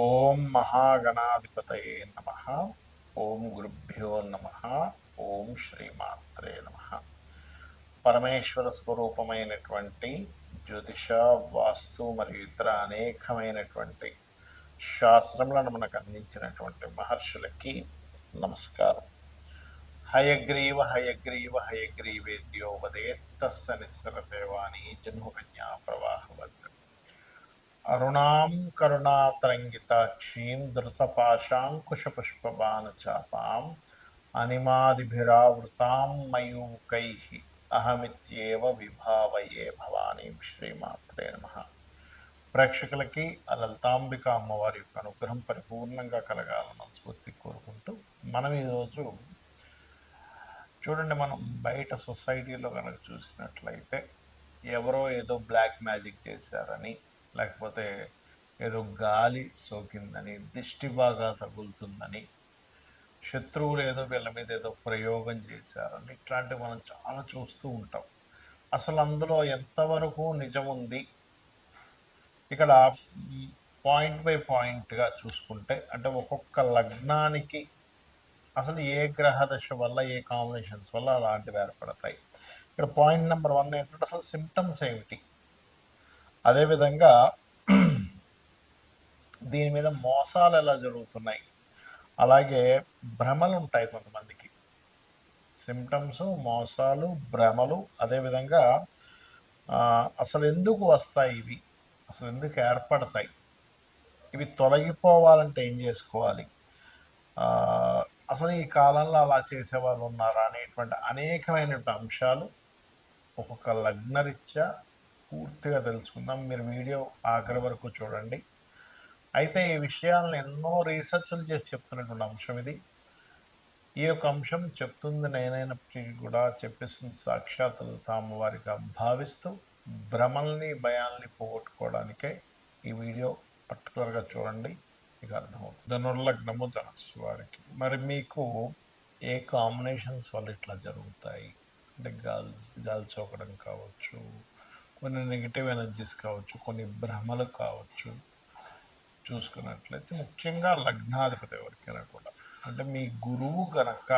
ఓం మహాగణాధిపతయే నమ. ఓం గురుభ్యో నమ. ఓం శ్రీమాత్రే నమ. పరమేశ్వర స్వరూపమైనటువంటి జ్యోతిష వాస్తు మరియు ఇతర అనేకమైనటువంటి శాస్త్రములను మనకు అందించినటువంటి మహర్షులకి నమస్కారం. హయగ్రీవ హయగ్రీవ హయగ్రీవేత్యోపదేత్తస్స తస్స జన్మకన్యా జన్మ అరుణాం కరుణాతరంగితాక్షీం ధృతపాశాంకుశపుష్పబాణచాపాం అనిమాదిభిరావృతాం మయూకై అహమిత్యేవ విభావయే భవానీం శ్రీమాత్రే నమ ప్రేక్షకులకి ఆ లలితాంబిక అమ్మవారి యొక్క అనుగ్రహం పరిపూర్ణంగా కలగాలని మనస్ఫూర్తి కోరుకుంటూ మనం ఈరోజు చూడండి మనం బయట సొసైటీలో కనుక చూసినట్లయితే ఎవరో ఏదో బ్లాక్ మ్యాజిక్ చేశారని లేకపోతే ఏదో గాలి సోకిందని దిష్టి బాగా తగులుతుందని శత్రువులు ఏదో వీళ్ళ మీద ఏదో ప్రయోగం చేశారని ఇట్లాంటివి మనం చాలా చూస్తూ ఉంటాం. అసలు అందులో ఎంతవరకు నిజం ఉంది? ఇక్కడ పాయింట్ బై పాయింట్గా చూసుకుంటే అంటే ఒక్కొక్క లగ్నానికి అసలు ఏ గ్రహ దశ వల్ల ఏ కాంబినేషన్స్ వల్ల అలాంటివి ఏర్పడతాయి? ఇక్కడ పాయింట్ నెంబర్ వన్ ఏంటంటే అసలు సిమ్టమ్స్ ఏమిటి? అదేవిధంగా దీని మీద మోసాలు ఎలా జరుగుతున్నాయి? అలాగే భ్రమలు ఉంటాయి కొంతమందికి. సిమ్టమ్స్ మోసాలు భ్రమలు అదేవిధంగా అసలు ఎందుకు వస్తాయి ఇవి? అసలు ఎందుకు ఏర్పడతాయి? ఇవి తొలగిపోవాలంటే ఏం చేసుకోవాలి? అసలు ఈ కాలంలో అలా చేసేవాళ్ళు ఉన్నారా అనేటువంటి అనేకమైనటువంటి అంశాలు ఒక్కొక్క లగ్నరీత్యా పూర్తిగా తెలుసుకుందాం. మీరు వీడియో ఆఖరి వరకు చూడండి. అయితే ఈ విషయాలను ఎన్నో రీసెర్చ్లు చేసి చెప్తున్నటువంటి అంశం ఇది. ఈ యొక్క అంశం చెప్తుంది నేనైనప్పటికీ కూడా చెప్పేస్తున్న సాక్షాత్తులు తాము వారిగా భావిస్తూ భ్రమల్ని భయాల్ని పోగొట్టుకోవడానికే ఈ వీడియో పర్టికులర్గా చూడండి. మీకు అర్థమవుతుంది. ధనుర్లగ్నము ధనస్సు వారికి మరి మీకు ఏ కాంబినేషన్స్ వల్ల ఇట్లా జరుగుతాయి? అంటే గాలి గాలి సోకడం కావచ్చు కొన్ని నెగిటివ్ ఎనర్జీస్ కావచ్చు కొన్ని భ్రమలు కావచ్చు చూసుకున్నట్లయితే ముఖ్యంగా లగ్నాధిపతి ఎవరికైనా కూడా. అంటే మీ గురువు గనక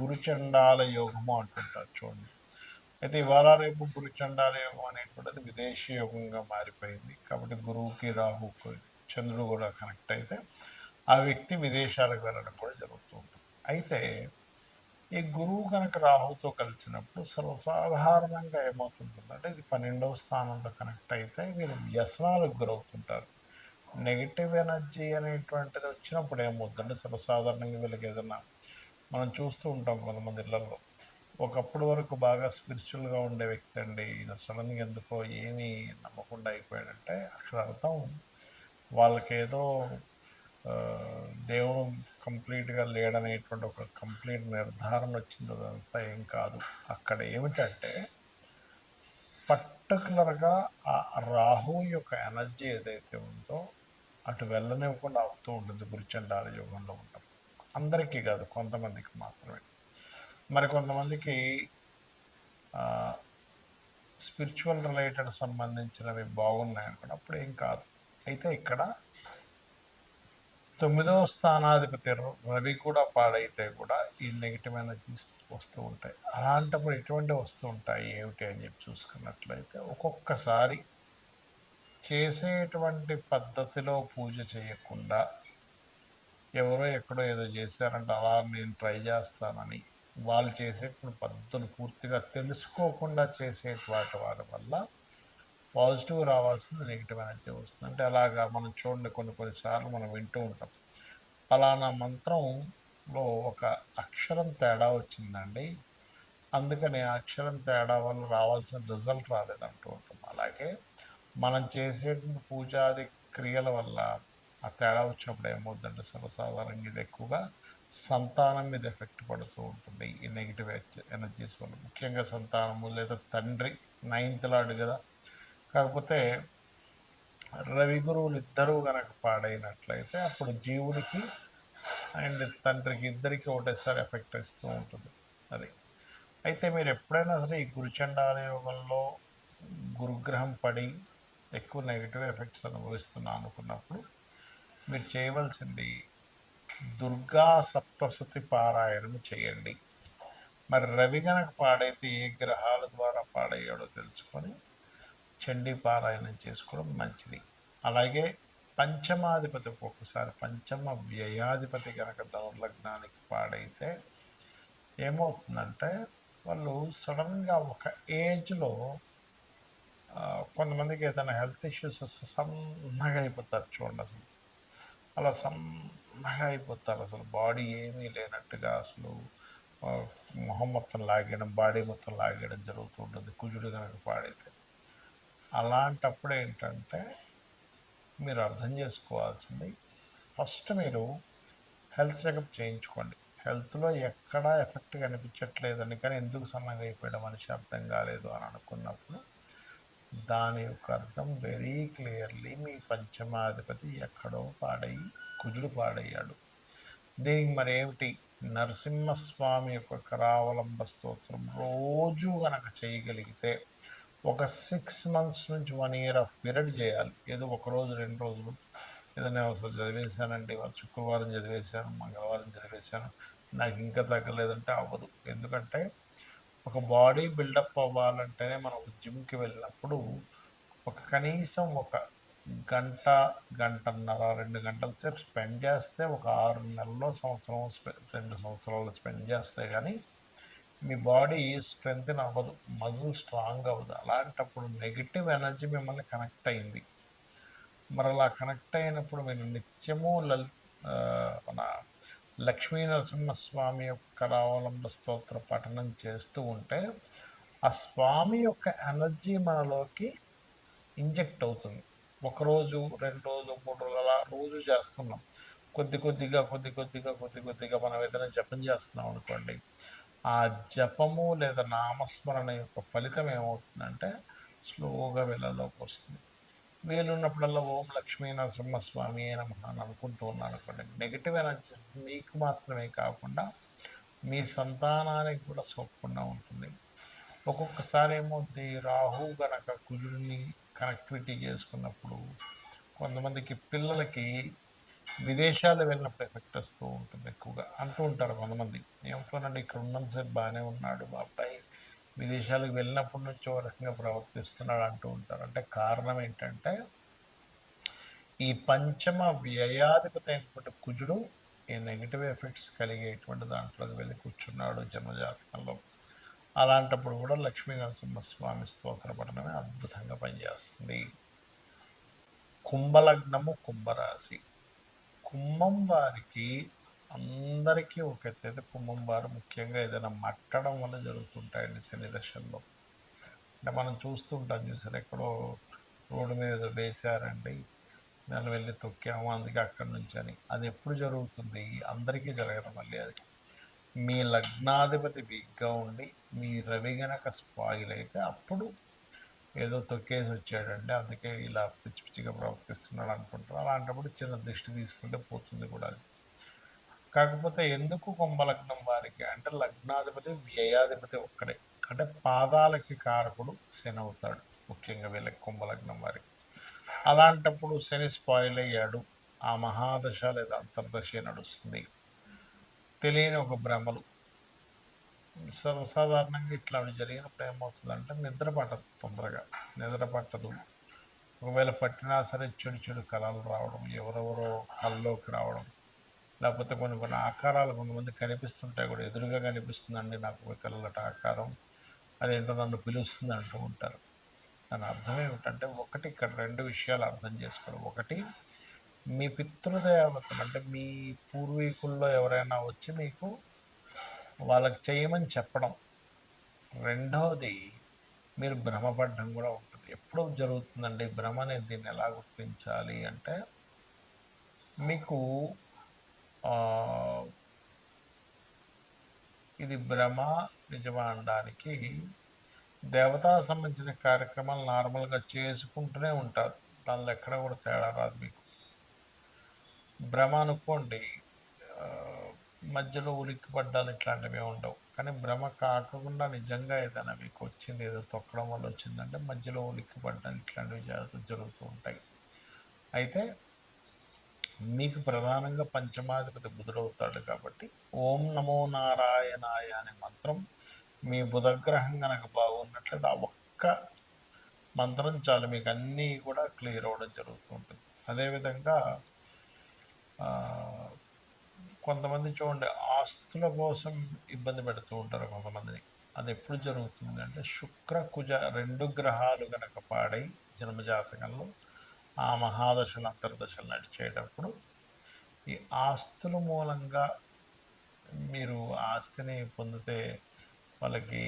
గురుచండాల యోగము అంటుంటారు చూడండి. అయితే ఇవాళ రేపు గురుచండాల యోగం అనేటువంటిది విదేశీ యోగంగా మారిపోయింది. కాబట్టి గురువుకి రాహుకి చంద్రుడు కూడా కనెక్ట్ అయితే ఆ వ్యక్తి విదేశాలకు వెళ్ళడం కూడా జరుగుతూ ఉంటుంది. అయితే ఈ గురువు కనుక రాహుతో కలిసినప్పుడు సర్వసాధారణంగా ఏమవుతుంటుందంటే ఇది పన్నెండవ స్థానంతో కనెక్ట్ అయితే వీళ్ళు వ్యసనాలకు గురవుతుంటారు. నెగిటివ్ ఎనర్జీ అనేటువంటిది వచ్చినప్పుడు ఏమవుతుందంటే సర్వసాధారణంగా వీళ్ళకి ఏదైనా మనం చూస్తూ ఉంటాం కొంతమంది ఇళ్ళలో. ఒకప్పుడు వరకు బాగా స్పిరిచువల్గా ఉండే వ్యక్తి అండి. ఈయన సడన్గా ఎందుకో ఏమీ నమ్మకుండా అయిపోయాడంటే అక్కడ అర్థం వాళ్ళకేదో దేవుడు కంప్లీట్గా లేడనేటువంటి ఒక కంప్లీట్ నిర్ధారణ వచ్చింది అదంతా ఏం కాదు. అక్కడ ఏమిటంటే పర్టికులర్గా ఆ రాహు యొక్క ఎనర్జీ ఏదైతే ఉందో అటు వెళ్ళనివ్వకుండా అవుతూ ఉంటుంది గురుచండాల యోగంలో ఉంటాం అందరికీ కాదు కొంతమందికి మాత్రమే. మరి కొంతమందికి స్పిరిచువల్ రిలేటెడ్ సంబంధించినవి బాగున్నాయి అనుకోండి అప్పుడు ఏం కాదు. అయితే ఇక్కడ తొమ్మిదవ స్థానాధిపతి రవి కూడా పాడైతే కూడా ఈ నెగిటివ్ ఎనర్జీస్ వస్తూ ఉంటాయి. అలాంటప్పుడు ఎటువంటి వస్తూ ఉంటాయి? ఏమిటి అని చెప్పి చూసుకున్నట్లయితే ఒక్కొక్కసారి చేసేటువంటి పద్ధతిలో పూజ చేయకుండా ఎవరో ఎక్కడో ఏదో చేశారంటే అలా నేను ట్రై చేస్తానని వాళ్ళు చేసేటువంటి పద్ధతులు పూర్తిగా తెలుసుకోకుండా చేసేటువంటి వాటి వల్ల పాజిటివ్ రావాల్సింది నెగిటివ్ ఎనర్జీ వస్తుంది. అంటే అలాగా మనం చూడండి కొన్ని కొన్నిసార్లు మనం వింటూ ఉంటాం. ఫలానా మంత్రంలో ఒక అక్షరం తేడా వచ్చిందండి. అందుకని అక్షరం తేడా వల్ల రావాల్సిన రిజల్ట్ రాలేదంటూ ఉంటాం. అలాగే మనం చేసే పూజాది క్రియల వల్ల ఆ తేడా వచ్చినప్పుడు ఏమవుతుందంటే సర్వసాధారణంగా ఇది ఎక్కువగా సంతానం మీద ఎఫెక్ట్ పడుతూ ఉంటుంది. ఈ నెగిటివ్ ఎనర్జీస్ వల్ల. ముఖ్యంగా సంతానము లేదా తండ్రి నైన్త్ లాడు కదా కాకపోతే రవి గురువులు ఇద్దరూ కనుక పాడైనట్లయితే అప్పుడు జీవుడికి అండ్ తండ్రికి ఇద్దరికి ఒకటేసారి ఎఫెక్ట్ ఇస్తూ ఉంటుంది. అది. అయితే మీరు ఎప్పుడైనా సరే ఈ గురుచండాల యోగంలో గురుగ్రహం పడి ఎక్కువ నెగిటివ్ ఎఫెక్ట్స్ అనుభవిస్తున్నా అనుకున్నప్పుడు మీరు చేయవలసింది దుర్గా సప్తశతి పారాయణం చేయండి. మరి రవి గనక పాడైతే ఏ గ్రహాల ద్వారా పాడయ్యాడో తెలుసుకొని చండీ పారాయణం చేసుకోవడం మంచిది. అలాగే పంచమాధిపతి ఒక్కొక్కసారి పంచమ వ్యయాధిపతి కనుక దౌర్లగ్నానికి పాడైతే ఏమవుతుందంటే వాళ్ళు సడన్గా ఒక ఏజ్లో కొంతమందికి ఏదైనా హెల్త్ ఇష్యూస్ వస్తే సన్నగా అయిపోతారు చూడండి అసలు. అలా సన్నగా అయిపోతారు అసలు. బాడీ ఏమీ లేనట్టుగా అసలు మొహం మొత్తం లాగేయడం బాడీ మొత్తం లాగేయడం జరుగుతూ ఉంటుంది. కుజుడు కనుక పాడైతే. అలాంటప్పుడు ఏంటంటే మీరు అర్థం చేసుకోవాల్సింది ఫస్ట్ మీరు హెల్త్ చెకప్ చేయించుకోండి. హెల్త్లో ఎక్కడా ఎఫెక్ట్ కనిపించట్లేదని కానీ ఎందుకు సమయం అయిపోయడం మనిషి అర్థం కాలేదు అని అనుకున్నప్పుడు దాని యొక్క అర్థం వెరీ క్లియర్లీ మీ పంచమాధిపతి ఎక్కడో పాడై కుజుడు పాడయ్యాడు. దీనికి మరి నరసింహస్వామి యొక్క కరావలంబ స్తోత్రం రోజు కనుక చేయగలిగితే ఒక సిక్స్ మంత్స్ నుంచి వన్ ఇయర్ ఆఫ్ పీరియడ్ చేయాలి. ఏదో ఒక రోజు రెండు రోజులు ఏదైనా అసలు చదివేశానండి శుక్రవారం చదివేశాను మంగళవారం చదివేశాను. నాకు ఇంకా తగ్గలేదంటే అవ్వదు. ఎందుకంటే ఒక బాడీ బిల్డప్ అవ్వాలంటేనే మనం జిమ్కి వెళ్ళినప్పుడు ఒక కనీసం ఒక గంట గంటన్నర రెండు గంటల సేపు స్పెండ్ చేస్తే ఒక ఆరు నెలల్లో సంవత్సరం రెండు సంవత్సరాలు స్పెండ్ చేస్తే కానీ మీ బాడీ స్ట్రెంగ్త్ అవ్వదు మజిల్ స్ట్రాంగ్ అవ్వదు. అలాంటప్పుడు నెగిటివ్ ఎనర్జీ మిమ్మల్ని కనెక్ట్ అయింది. మరి అలా కనెక్ట్ అయినప్పుడు మీరు నిత్యము లల్ మన లక్ష్మీ నరసింహస్వామి యొక్క రావలంబ స్తోత్ర పఠనం చేస్తూ ఉంటే ఆ స్వామి యొక్క ఎనర్జీ మనలోకి ఇంజెక్ట్ అవుతుంది. ఒకరోజు రెండు రోజులు మూడు రోజులు అలా రోజు చేస్తున్నాం. కొద్ది కొద్దిగా కొద్ది కొద్దిగా కొద్ది కొద్దిగా మనం ఏదైనా జపం చేస్తున్నాం అనుకోండి ఆ జపము లేదా నామస్మరణ యొక్క ఫలితం ఏమవుతుందంటే స్లోగా వెళ్ళలోకి వస్తుంది. వీలున్నప్పుడల్లా ఓం లక్ష్మీ నరసింహస్వామి అయిన అని అనుకుంటూ ఉన్నాను అనుకోండి నెగిటివ్ ఎనర్జీ మీకు మాత్రమే కాకుండా మీ సంతానానికి కూడా సోకకుండా ఉంటుంది. ఒక్కొక్కసారి ఏమవుతుంది రాహు గనక కుజుడిని కనెక్టివిటీ చేసుకున్నప్పుడు కొంతమందికి పిల్లలకి విదేశాలు వెళ్ళినప్పుడు ఎఫెక్ట్ వస్తూ ఉంటుంది ఎక్కువగా. అంటూ ఉంటారు కొంతమంది. ఏమంటున్నాడు ఇక్కడ ఉన్నంతసేపు బాగానే ఉన్నాడు మా అబ్బాయి విదేశాలకు వెళ్ళినప్పటి నుంచి ఓ రకంగా ప్రవర్తిస్తున్నాడు అంటూ ఉంటారు. అంటే కారణం ఏంటంటే ఈ పంచమ వ్యయాధిపతి అయినటువంటి కుజుడు ఈ నెగిటివ్ ఎఫెక్ట్స్ కలిగేటువంటి దాంట్లోకి వెళ్ళి కూర్చున్నాడు జన్మజాతకంలో. అలాంటప్పుడు కూడా లక్ష్మీ నరసింహస్వామి స్తోత్ర పఠనమే అద్భుతంగా పనిచేస్తుంది. కుంభలగ్నము కుంభరాశి. కుంభం వారికి అందరికీ ఒక ఎత్తైతే కుంభం వారు ముఖ్యంగా ఏదైనా మట్టడం వల్ల జరుగుతుంటాయండి శని దశల్లో. అంటే మనం చూస్తుంటాం చూసారు ఎక్కడో రోడ్డు మీద వేసారండి దాన్ని వెళ్ళి తొక్కాము అందుకే అక్కడి నుంచి అని. అది ఎప్పుడు జరుగుతుంది? అందరికీ జరగదు మళ్ళీ అది. మీ లగ్నాధిపతి వీక్గా ఉండి మీ రవి గనక స్పాయిల్ అయితే అప్పుడు ఏదో తొక్కేసి వచ్చాడంటే అందుకే ఇలా పిచ్చి పిచ్చిగా ప్రవర్తిస్తున్నాడు అనుకుంటారు. అలాంటప్పుడు చిన్న దృష్టి తీసుకుంటే పోతుంది కూడా కాకపోతే ఎందుకు కుంభలగ్నం వారికి? అంటే లగ్నాధిపతి వ్యయాధిపతి ఒక్కడే. అంటే పాదాలకి కారకుడు శని అవుతాడు. ముఖ్యంగా వీళ్ళకి కుంభలగ్నం వారికి. అలాంటప్పుడు శని స్పాయిల్ అయ్యాడు. ఆ మహాదశ లేదా అంతర్దశ నడుస్తుంది. తెలియని ఒక భ్రమలు సర్వసాధారణంగా ఇట్లా జరిగినప్పుడు ఏమవుతుందంటే నిద్ర పట్టదు తొందరగా. నిద్ర పట్టదు. ఒకవేళ పట్టినా సరే చెడు చెడు కళలు రావడం ఎవరెవరో కళ్ళలోకి రావడం లేకపోతే కొన్ని కొన్ని ఆకారాలు కొంతమంది కనిపిస్తుంటాయి కూడా. ఎదురుగా కనిపిస్తుందండి నాకు తెల్లట ఆకారం. అదేంటో నన్ను పిలుస్తుంది అంటూ ఉంటారు. దాని అర్థం ఏమిటంటే ఒకటి ఇక్కడ రెండు విషయాలు అర్థం చేసుకోవడం. ఒకటి మీ పితృదేవతలు అంటే మీ పూర్వీకుల్లో ఎవరైనా వచ్చి మీకు వాళ్ళకి చేయమని చెప్పడం. రెండవది మీరు భ్రమపడడం కూడా ఉంటుంది. ఎప్పుడు జరుగుతుందండి భ్రమ అనేది దీన్ని ఎలా గుర్తించాలి అంటే మీకు ఇది భ్రమ నిజమా అనడానికి దేవతా సంబంధించిన కార్యక్రమాలు నార్మల్గా చేసుకుంటూనే ఉంటారు. దానిలో ఎక్కడ కూడా తేడా రాదు మీకు. భ్రమ అనుకోండి మధ్యలో ఉలిక్కి పడ్డాలు ఇట్లాంటివి ఉండవు. కానీ భ్రమ కాకుండా నిజంగా ఏదైనా మీకు వచ్చింది ఏదో తొక్కడం వల్ల వచ్చిందంటే మధ్యలో ఉలిక్కి పడ్డాలు ఇట్లాంటివి జరుగుతూ ఉంటాయి. అయితే మీకు ప్రధానంగా పంచమాధిపతి బుధుడవుతాడు కాబట్టి ఓం నమో నారాయణాయ అనే మంత్రం మీ బుధగ్రహం కనుక బాగున్నట్లయితే ఆ ఒక్క మంత్రం చాలు. మీకు అన్నీ కూడా క్లియర్ అవ్వడం జరుగుతూ ఉంటుంది. అదేవిధంగా కొంతమంది చూడండి ఆస్తుల కోసం ఇబ్బంది పెడుతూ ఉంటారు కొంతమందిని. అది ఎప్పుడు జరుగుతుంది అంటే శుక్ర కుజ రెండు గ్రహాలు కనుక పాడై జన్మజాతకంలో ఆ మహాదశలు అంతర్దశలు నడిచేటప్పుడు ఈ ఆస్తుల మూలంగా మీరు ఆస్తిని పొందితే వాళ్ళకి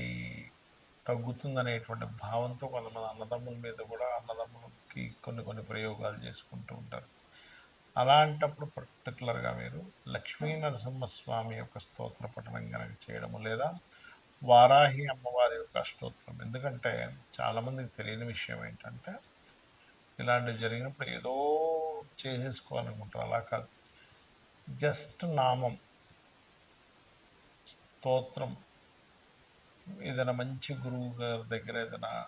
తగ్గుతుందనేటువంటి భావంతో కొంతమంది అన్నదమ్ముల మీద కూడా అన్నదమ్ములకి కొన్ని కొన్ని ప్రయోగాలు చేసుకుంటూ ఉంటారు. అలాంటప్పుడు పర్టికులర్గా మీరు లక్ష్మీ నరసింహస్వామి యొక్క స్తోత్ర పఠనం కనుక చేయడము లేదా వారాహి అమ్మవారి యొక్క స్తోత్రం. ఎందుకంటే చాలామందికి తెలియని విషయం ఏంటంటే ఇలాంటివి జరిగినప్పుడు ఏదో చేసేసుకోవాలనుకుంటారు. అలా కాదు. జస్ట్ నామం స్తోత్రం. ఏదైనా మంచి గురువు గారి దగ్గర ఏదైనా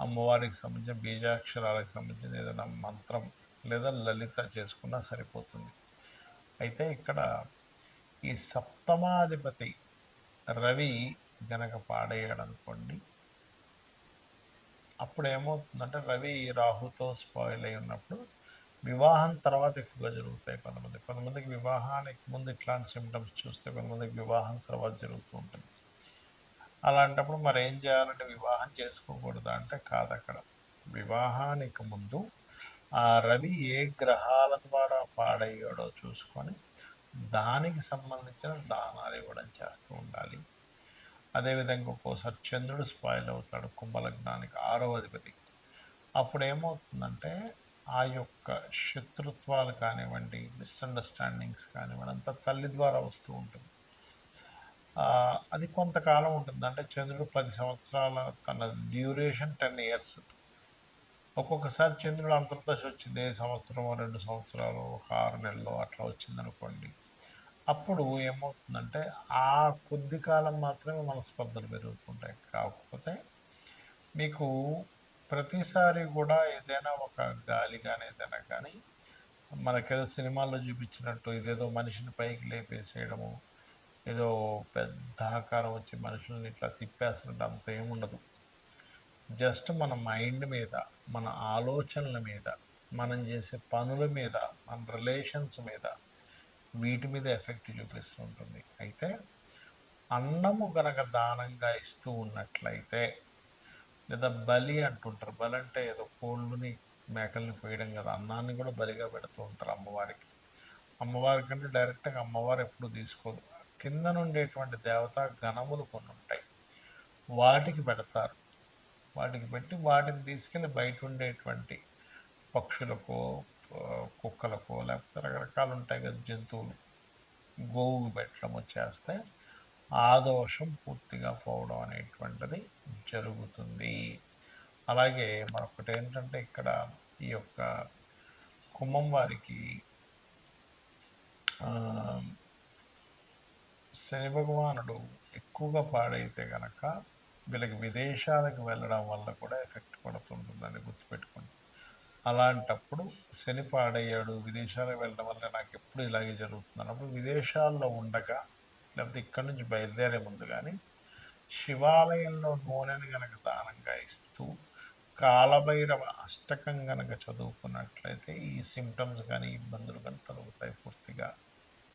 అమ్మవారికి సంబంధించిన బీజాక్షరాలకు సంబంధించిన ఏదైనా మంత్రం లేదా లలిత చేసుకున్నా సరిపోతుంది. అయితే ఇక్కడ ఈ సప్తమాధిపతి రవి గనక పాడేయడనుకోండి అప్పుడు ఏమవుతుందంటే రవి రాహుతో స్పాయిల్ అయి ఉన్నప్పుడు వివాహం తర్వాత ఎక్కువగా జరుగుతాయి కొంతమంది. కొంతమందికి వివాహానికి ముందు ఇట్లాంటి సిమ్టమ్స్ చూస్తే కొంతమందికి వివాహం తర్వాత జరుగుతూ ఉంటుంది. అలాంటప్పుడు మరి ఏం చేయాలంటే వివాహం చేసుకోకూడదు అంటే కాదు అక్కడ వివాహానికి ముందు ఆ రవి ఏ గ్రహాల ద్వారా పాడయ్యాడో చూసుకొని దానికి సంబంధించిన దానాలు ఇవ్వడం చేస్తూ ఉండాలి. అదేవిధంగా ఒక్కోసారి చంద్రుడు స్పాయిల్ అవుతాడు కుంభలగ్నానికి ఆరో అధిపతి. అప్పుడు ఏమవుతుందంటే ఆ యొక్క శత్రుత్వాలు కానివ్వండి మిస్అండర్స్టాండింగ్స్ కానివ్వండి అంతా తల్లి ద్వారా వస్తూ ఉంటుంది. అది కొంతకాలం ఉంటుంది. అంటే చంద్రుడు పది సంవత్సరాల తన డ్యూరేషన్ టెన్ ఇయర్స్ ఒక్కొక్కసారి చంద్రుడు అంతర్దశ వచ్చింది ఏ సంవత్సరం రెండు సంవత్సరాలు ఒక ఆరు నెలలు అట్లా వచ్చింది అనుకోండి అప్పుడు ఏమవుతుందంటే ఆ కొద్ది కాలం మాత్రమే మనస్పర్ధలు పెరుగుతుంటాయి. కాకపోతే మీకు ప్రతిసారి కూడా ఏదైనా ఒక గాలి కానీ ఏదైనా కానీ మనకేదో సినిమాల్లో చూపించినట్టు ఇదేదో మనిషిని పైకి లేపేసేయడము ఏదో పెద్ద ఆకారం వచ్చి మనుషుల్ని ఇట్లా తిప్పేస్తున్నట్టు అంత ఏముండదు. జస్ట్ మన మైండ్ మీద మన ఆలోచనల మీద మనం చేసే పనుల మీద మన రిలేషన్స్ మీద వీటి మీద ఎఫెక్ట్ చూపిస్తూ ఉంటుంది. అయితే అన్నము గనక దానంగా ఇస్తూ ఉన్నట్లయితే లేదా బలి అంటుంటారు బలి అంటే ఏదో కోళ్ళుని మేకల్ని పోయడం కదా అన్నాన్ని కూడా బలిగా పెడుతూ ఉంటారు అమ్మవారికి. అమ్మవారి కంటే డైరెక్ట్గా అమ్మవారు ఎప్పుడు తీసుకోదు. కింద నుండేటువంటి దేవతా గణములు కొన్ని ఉంటాయి. వాటికి పెడతారు. వాటికి పెట్టి వాటిని తీసుకెళ్ళి బయట ఉండేటువంటి పక్షులకో కుక్కలకో లేకపోతే రకరకాలు ఉంటాయి కదా జంతువులు. గోవుకు పెట్టడం చేస్తే ఆ దోషం పూర్తిగా పోవడం అనేటువంటిది జరుగుతుంది. అలాగే మరొకటి ఏంటంటే ఇక్కడ ఈ యొక్క కుంభం వారికి శని భగవానుడు ఎక్కువగా పాడైతే గనక వీళ్ళకి విదేశాలకు వెళ్ళడం వల్ల కూడా ఎఫెక్ట్ పడుతుంటుందని గుర్తుపెట్టుకోండి. అలాంటప్పుడు శని పాడయ్యాడు విదేశాలకు వెళ్ళడం వల్ల నాకు ఎప్పుడు ఇలాగే జరుగుతుంది అన్నప్పుడు విదేశాల్లో ఉండగా లేకపోతే ఇక్కడి నుంచి బయలుదేరే ముందు కానీ శివాలయంలో నూనెని కనుక దానంగా ఇస్తూ కాలభైరవ అష్టకం కనుక చదువుకున్నట్లయితే ఈ సిమ్టమ్స్ కానీ ఇబ్బందులు కానీ